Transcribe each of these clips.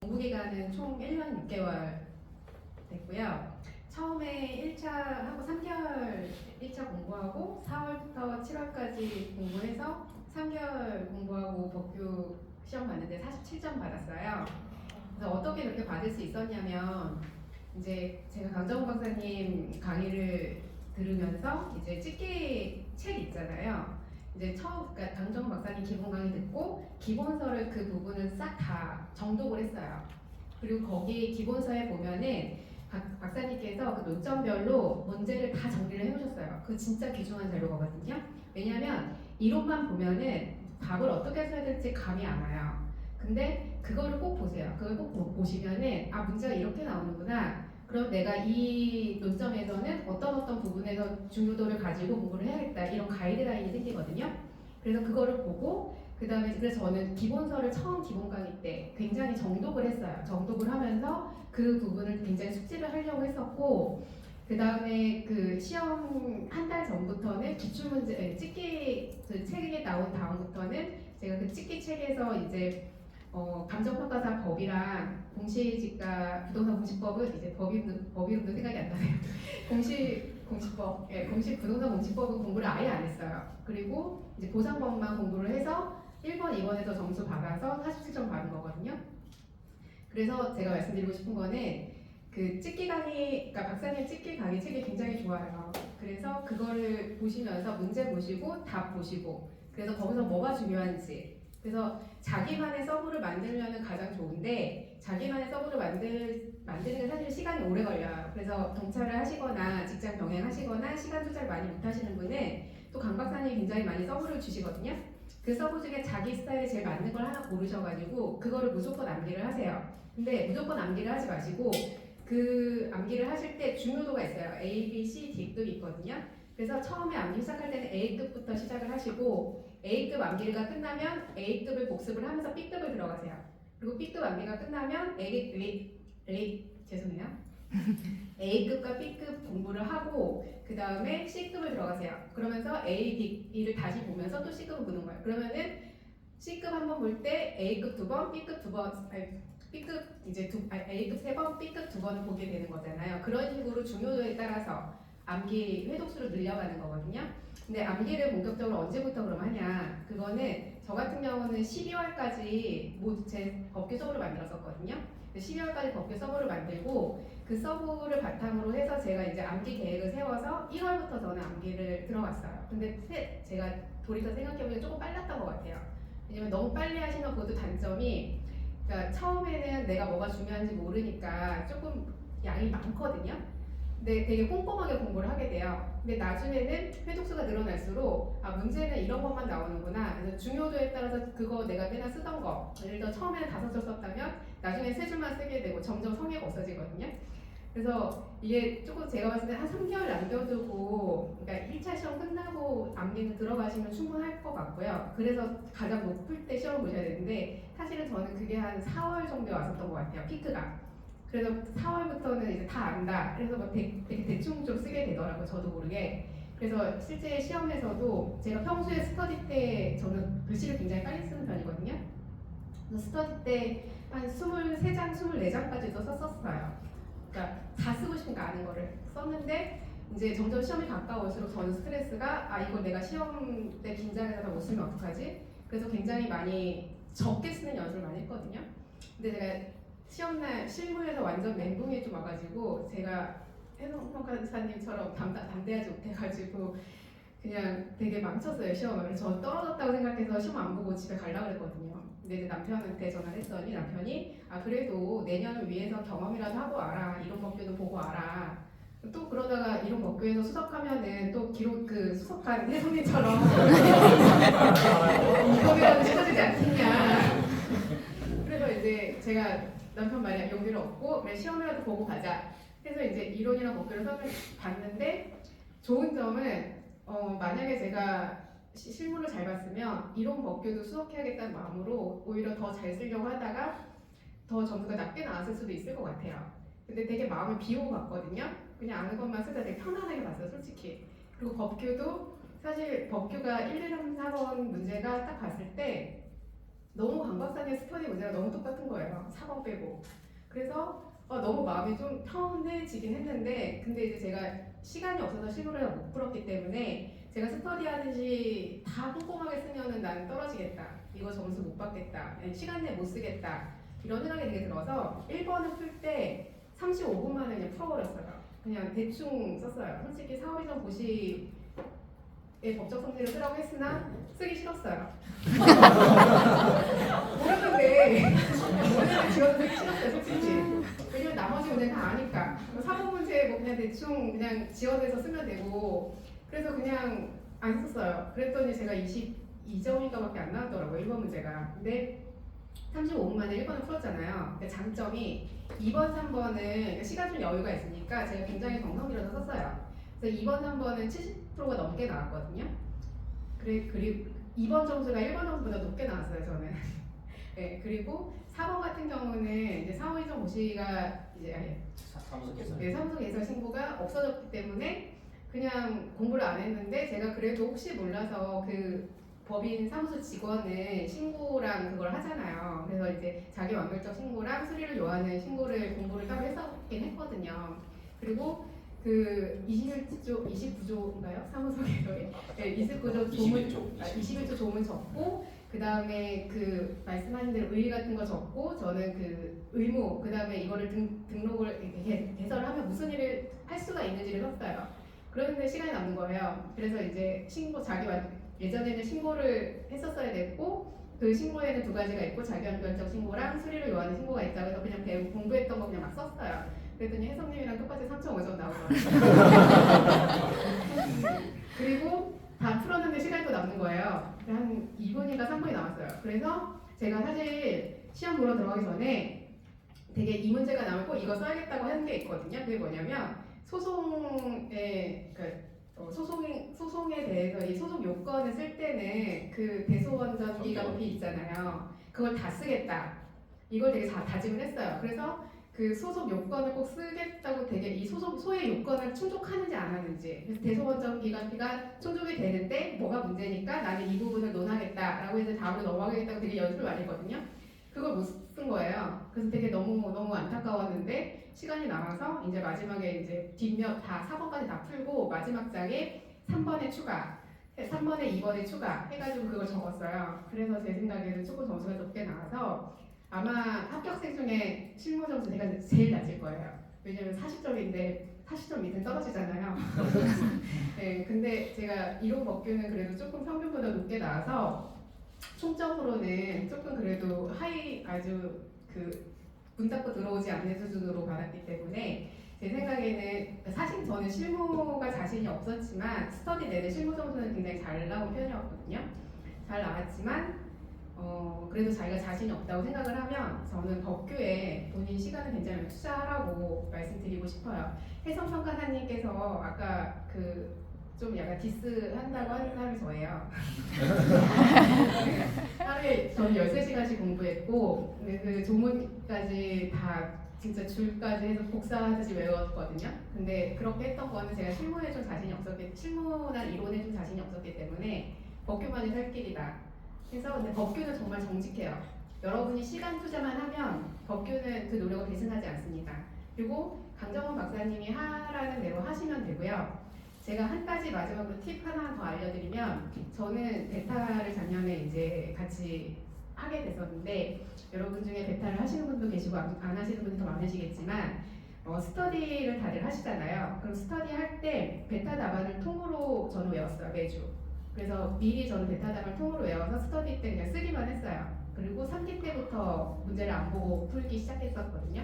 공부 기간은 총 1년 6개월 됐고요. 처음에 1차 하고 3개월 1차 공부하고 4월부터 7월까지 공부해서 3개월 공부하고 법규 시험 봤는데 47점 받았어요. 그래서 어떻게 그렇게 받을 수 있었냐면 이제 제가 강정호 박사님 강의를 들으면서 이제 찍기 책 있잖아요. 이제 처음 그러니까 강정호 박사님 기본 강의 듣고 기본서를 그 부분은 싹 다 정독을 했어요. 그리고 거기 기본서에 보면은 박, 박사님께서 그 논점별로 문제를 다 정리를 해놓으셨어요. 그 진짜 귀중한 자료거든요. 왜냐하면 이론만 보면은 답을 어떻게 써야 될지 감이 안 와요. 근데 그거를 꼭 보세요. 그걸 꼭 보- 보시면은 아 문제가 이렇게 나오는구나. 그럼 내가 이 논점에서는 어떤 어떤 부분에서 중요도를 가지고 공부를 해야겠다 이런 가이드라인이 생기거든요. 그래서 그거를 보고 그 다음에 그래서 저는 기본서를 처음 기본 강의 때 굉장히 정독을 했어요. 정독을 하면서 그 부분을 굉장히 숙지를 하려고 했었고 그 다음에 그 시험 한 달 전부터는 기출문제 에, 찍기 그 책에 나온 다음부터는 제가 그 찍기 책에서 이제 어, 감정평가사 법이랑 공시지가 부동산 공시법은 이제 법이 법 이 름도 생각이 안 나네요. 공시 공시법, 예, 공시 부동산 공시법은 공부를 아예 안 했어요. 그리고 이제 보상법만 공부를 해서 1번, 2번에서 점수 받아서 47점 받은 거거든요. 그래서 제가 말씀드리고 싶은 거는 그 찍기 강의, 그러니까 박사님 찍기 강의 책이 굉장히 좋아요. 그래서 그거를 보시면서 문제 보시고 답 보시고 그래서 거기서 뭐가 중요한지 그래서 자기만의 서브를 만들려면 가장 좋은데 자기만의 서브를 만들 만드는 게 사실 시간이 오래 걸려요. 그래서 경찰을 하시거나 직장 병행하시거나 시간 조절 많이 못 하시는 분은 또 강 박사님이 굉장히 많이 서브를 주시거든요. 그 서브 중에 자기 스타일에 제일 맞는 걸 하나 고르셔가지고 그거를 무조건 암기를 하세요. 근데 무조건 암기를 하지 마시고 그 암기를 하실 때 중요도가 있어요. A, B, C, D급이 있거든요. 그래서 처음에 암기 시작할 때는 A급부터 시작을 하시고 A급 암기가 끝나면 A급을 복습을 하면서 B급을 들어가세요. 그리고 B급 암기가 끝나면 A, A, A 죄송해요. A급과 B급 공부를 하고 그 다음에 C급을 들어가세요. 그러면서 A, B, B를 다시 보면서 또 C급을 보는 거예요. 그러면은 C급 한 번 볼 때 A급 두 번, B급 두 번, 아니, B급 이제 두, 아니, A급 세 번, B급 두 번을 보게 되는 거잖아요. 그런 식으로 중요도에 따라서 암기 회독수를 늘려가는 거거든요. 근데 암기를 본격적으로 언제부터 그럼 하냐? 그거는 저 같은 경우는 12월까지 뭐제 법규 서브를 만들었었거든요. 12월까지 법규 서브를 만들고 그 서브를 바탕으로 해서 제가 이제 암기 계획을 세워서 1월부터 저는 암기를 들어갔어요. 근데 세- 제가 돌이켜 생각해보면 조금 빨랐던 것 같아요. 왜냐면 너무 빨리 하시는 것도 단점이 그러니까 처음에는 내가 뭐가 중요한지 모르니까 조금 양이 많거든요. 근데 되게 꼼꼼하게 공부를 하게 돼요. 근데 나중에는 회독수가 늘어날수록 아 문제는 이런 것만 나오는구나. 그래서 중요도에 따라서 그거 내가 맨날 쓰던 거 예를 들어 처음에는 다섯 줄 썼다면 나중에 세 줄만 쓰게 되고 점점 성의가 없어지거든요. 그래서 이게 조금 제가 봤을 때 한 3개월 남겨두고 그러니까 1차 시험 끝나고 암기는 들어가시면 충분할 것 같고요. 그래서 가장 높을 때 시험을 보셔야 되는데 사실은 저는 그게 한 4월 정도에 왔었던 것 같아요. 피크가. 그래서 4월부터는 이제 다 안다. 그래서 뭐 되, 되게 대충 좀 쓰게 되더라고요. 저도 모르게. 그래서 실제 시험에서도 제가 평소에 스터디 때 저는 글씨를 굉장히 빨리 쓰는 편이거든요. 그래서 스터디 때 한 23장, 24장까지도 썼었어요. 그러니까 다 쓰고 싶으니까 아는 거를 썼는데 이제 점점 시험이 가까울수록 저는 스트레스가 아 이걸 내가 시험 때 긴장해서 다못 쓰면 어떡하지? 그래서 굉장히 많이 적게 쓰는 연습을 많이 했거든요. 근데 제가 시험날 실무에서 완전 멘붕이 좀 와가지고 제가 해성 평가사님처럼 담다, 담대하지 못해가지고 그냥 되게 망쳤어요 시험을. 저 떨어졌다고 생각해서 시험 안 보고 집에 가려고 그랬거든요. 근데 이제 남편한테 전화를 했더니 남편이 아 그래도 내년을 위해서 경험이라도 하고 와라 이런 법규도 보고 와라. 또 그러다가 이런 법규에서 수석하면은 또 기록 그 수석한 혜성이처럼 이거라도 찾아지지 않겠냐. 그래서 이제 제가 남편 말에 용기를 얻고 그래 시험이라도 보고 가자. 해서 이제 이론이랑 법규를 선을 봤는데 좋은 점은 어, 만약에 제가 시- 실무를 잘 봤으면 이론 법규도 수석해야겠다는 마음으로 오히려 더 잘 쓰려고 하다가 더 점수가 낮게 나왔을 수도 있을 것 같아요. 근데 되게 마음을 비우고 봤거든요. 그냥 아는 것만 쓰다 되게 편안하게 봤어요, 솔직히. 그리고 법규도 사실 법규가 1, 2, 3, 4번 문제가 딱 봤을 때 너무 강박상의 스터디 문제가 너무 똑같은 거예요. 4번 빼고. 그래서 어, 너무 마음이 좀 편해지긴 했는데 근데 이제 제가 시간이 없어서 실무를 못 풀었기 때문에 제가 스터디 하듯이 다 꼼꼼하게 쓰면은 나는 떨어지겠다. 이거 점수 못 받겠다. 시간 내에 못 쓰겠다. 이런 생각이 되게 들어서 1번을 풀 때 35분 만에 그냥 풀어버렸어요. 그냥 대충 썼어요. 솔직히 사업이전 고시 의 법적 성질을 쓰라고 했으나 쓰기 싫었어요. 모르는데 모르는데 지원도 쓰기 싫었어요, 솔직히. 왜냐면 나머지 문제 다 아니까. 사법 문제 뭐 그냥 대충 그냥 지원해서 쓰면 되고 그래서 그냥 안 썼어요. 그랬더니 제가 22점인가밖에 안 나왔더라고요, 1번 문제가. 근데 35분 만에 1번을 풀었잖아요. 근데 장점이 2번, 3번은 시간 좀 여유가 있으니까 제가 굉장히 정성 들여서 썼어요. 그래서 2번, 3번은 70%가 넘게 나왔거든요. 그래, 그리고 2번 점수가 1번 점수보다 높게 나왔어요, 저는. 네, 그리고 4번 같은 경우는 이제 사후이전 고시가 이제 사무소 개설. 네, 사무소 개설 신고가 없어졌기 때문에 그냥 공부를 안 했는데 제가 그래도 혹시 몰라서 그 법인 사무소 직원은 신고랑 그걸 하잖아요. 그래서 이제 자기 완결적 신고랑 수리를 요하는 신고를 공부를 따로 했었긴 했거든요. 그리고 그 21조, 29조인가요? 사무소 개설이? 네, 29조 조문 21조. 아, 21조 조문 적고 그 다음에 그 말씀하신 대로 의의 같은 거 적고 저는 그 의무 그 다음에 이거를 등, 등록을 이렇게 개- 개설하면 무슨 일을 할 수가 있는지를 썼어요. 그런데 시간이 남는 거예요. 그래서 이제 신고 자기 완 예전에는 신고를 했었어야 됐고 그 신고에는 두 가지가 있고 자기완결적 신고랑 수리를 요하는 신고가 있다고 해서 그냥 배우 공부했던 거 그냥 막 썼어요. 그랬더니 혜성님이랑 똑같이 3.5점 나오더라고요. 그리고 다 풀었는데 시간이 또 남는 거예요. 한 2분인가 3분이 남았어요. 그래서 제가 사실 시험 보러 들어가기 전에 되게 이 문제가 나오면 꼭 이거 써야겠다고 하는 게 있거든요. 그게 뭐냐면 소송에 그 어, 소송 소송에 대해서 이 소송 요건을 쓸 때는 그 대소원 전 기간비 있잖아요. 그걸 다 쓰겠다. 이걸 되게 다 다짐을 했어요. 그래서 그 소송 요건을 꼭 쓰겠다고 되게 이 소송 소의 요건을 충족하는지 안 하는지 그래서 대소원전 기간비가 충족이 되는데 뭐가 문제니까 나는 이 부분을 논하겠다라고 해서 다음으로 넘어가겠다고 되게 연습을 많이 했거든요. 그걸 못 쓴 거예요. 그래서 되게 너무 너무 안타까웠는데 시간이 남아서 이제 마지막에 이제 뒷면 다 4번까지 다 풀고 마지막 장에 3번에 추가 3번에 2번에 추가 해가지고 그걸 적었어요. 그래서 제 생각에는 조금 점수가 높게 나와서 아마 합격생 중에 실무 점수 제가 제일 낮을 거예요. 왜냐면 40점인데 40점 밑에 떨어지잖아요. 네, 근데 제가 이론 법규는 그래도 조금 평균보다 높게 나와서 총점으로는 조금 그래도 하이 아주 그 문 닫고 들어오지 않는 수준으로 받았기 때문에 제 생각에는 사실 저는 실무가 자신이 없었지만 스터디 내내 실무 점수는 굉장히 잘 나온 편이었거든요. 잘 나왔지만 어, 그래도 자기가 자신이 없다고 생각을 하면 저는 법규에 본인 시간을 굉장히 투자하라고 말씀드리고 싶어요. 혜성평가사님께서 아까 그 좀 약간 디스 한다고 하는 사람이 저예요. 하루에 저는 13시간씩 공부했고 그 조문까지 다 진짜 줄까지 해서 복사하듯이 외웠거든요. 근데 그렇게 했던 거는 제가 실무에 좀 자신이 없었기 실무나 이론에 좀 자신이 없었기 때문에 법규만이 살 길이다. 그래서 근데 법규는 정말 정직해요. 여러분이 시간 투자만 하면 법규는 그 노력을 배신하지 않습니다. 그리고 강정원 박사님이 하라는 대로 하시면 되고요. 제가 한 가지 마지막으로 팁 하나 더 알려드리면 저는 베타를 작년에 이제 같이 하게 됐었는데 여러분 중에 베타를 하시는 분도 계시고 안, 안 하시는 더 많으시겠지만 어, 스터디를 다들 하시잖아요. 그럼 스터디 할 때 베타 답안을 통으로 저는 외웠어요 매주. 그래서 미리 저는 베타 답안을 통으로 외워서 스터디 때 그냥 쓰기만 했어요. 그리고 3기 때부터 문제를 안 보고 풀기 시작했었거든요.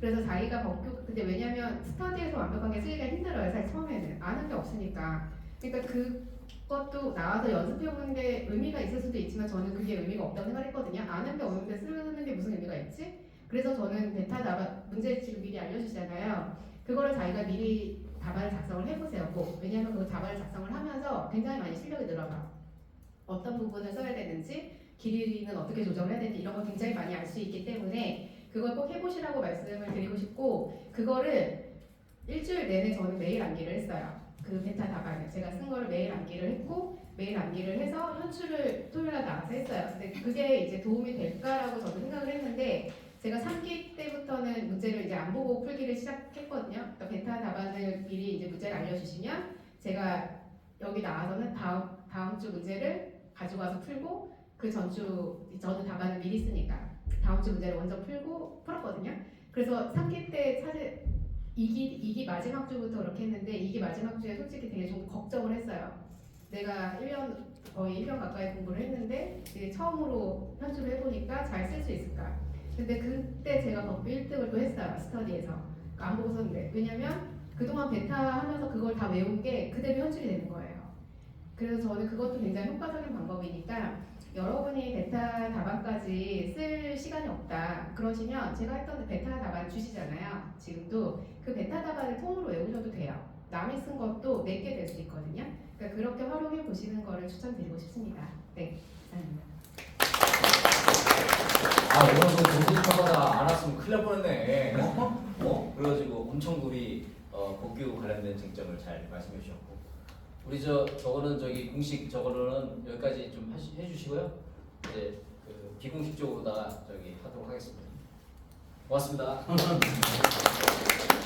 그래서 자기가 법규 근데 왜냐면 스터디에서 완벽하게 쓰기가 힘들어요. 사실 처음에는 아는 게 없으니까. 그러니까 그것도 나와서 연습해 보는 게 의미가 있을 수도 있지만 저는 그게 의미가 없다고 생각했거든요. 아는 게 없는데 쓰는 게 무슨 의미가 있지? 그래서 저는 베타 답안 문제집을 미리 알려주시잖아요. 그거를 자기가 미리 답안을 작성을 해보세요. 꼭 왜냐하면 그 답안을 작성을 하면서 굉장히 많이 실력이 늘어나. 어떤 부분을 써야 되는지 길이는 어떻게 조정해야 되는지 이런 거 굉장히 많이 알 수 있기 때문에 그걸 꼭 해보시라고 말씀을 드리고 싶고 그거를 일주일 내내 저는 매일 암기를 했어요. 그 베타 답안을 제가 쓴 거를 매일 암기를 했고 매일 암기를 해서 현출을 토요일 날 나가서 했어요. 근데 그게 이제 도움이 될까라고 저도 생각을 했는데 제가 3기 때부터는 문제를 이제 안 보고 풀기를 시작했거든요. 그러니까 베타 답안을 미리 이제 문제를 알려주시면 제가 여기 나와서는 다음 다음 주 문제를 가지고 와서 풀고 그 전주 저는 답안을 미리 쓰니까 다음 주 문제를 먼저 풀고 풀었거든요. 그래서 3기 때 사실 2기, 2기 마지막 주부터 그렇게 했는데 2기 마지막 주에 솔직히 되게 좀 걱정을 했어요. 내가 1년 거의 1년 가까이 공부를 했는데 이제 처음으로 현출을 해보니까 잘 쓸 수 있을까? 근데 그때 제가 법부 1등을 또 했어요 스터디에서 그러니까 안 보고 썼는데 왜냐면 그동안 베타 하면서 그걸 다 외운 게 그대로 현출이 되는 거예요. 그래서 저는 그것도 굉장히 효과적인 방법이니까 여러분이 베타 답안까지 쓸 시간이 없다 그러시면 제가 했던 베타 답안 주시잖아요. 지금도 그 베타 답안을 통으로 외우셔도 돼요. 남이 쓴 것도 내게 될 수 있거든요. 그러니까 그렇게 활용해 보시는 거를 추천드리고 싶습니다. 네, 이상입니다. 아그 공식하거나 안 왔으면 큰일 날 뻔했네. 어? 어? 그래가지고 엄청 우리 어, 복교 관련된 쟁점을 잘 말씀해 주셨고 우리 저 저거는 저기 공식 저거는 여기까지 좀 하시, 해주시고요. 이제 그 비공식적으로다가 저기 하도록 하겠습니다. 고맙습니다.